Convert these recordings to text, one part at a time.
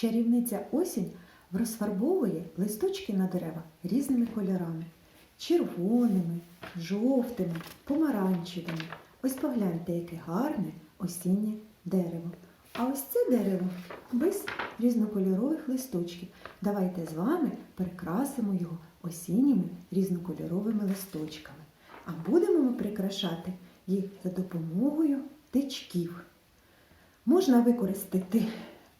Чарівниця осінь розфарбовує листочки на дерева різними кольорами: червоними, жовтими, помаранчевими. Ось погляньте, яке гарне осіннє дерево. А ось це дерево без різнокольорових листочків. Давайте з вами прикрасимо його осінніми різнокольоровими листочками. А будемо ми прикрашати їх за допомогою тичків. Можна використати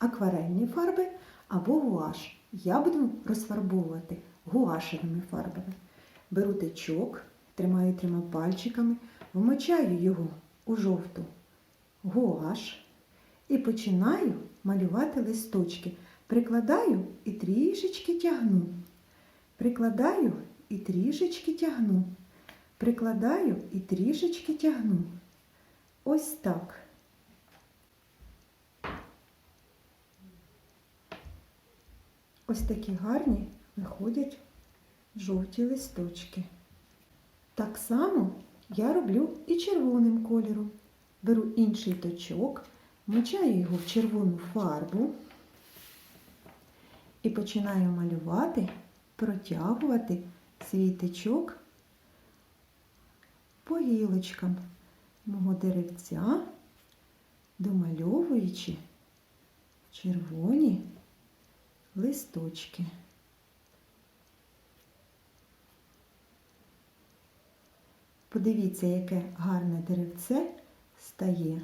акварельні фарби або гуаш. Я буду розфарбовувати гуашевими фарбами. Беру тичок, тримаю трьома пальчиками, вмочаю його у жовту гуаш і починаю малювати листочки. Прикладаю і трішечки тягну. Прикладаю і трішечки тягну. Прикладаю і трішечки тягну. Ось так. Ось такі гарні виходять жовті листочки. Так само я роблю і червоним кольором. Беру інший точок, мочаю його в червону фарбу і починаю малювати, протягувати свій тичок по гілочкам мого деревця, домальовуючи червоні листочки. Подивіться, яке гарне деревце стає.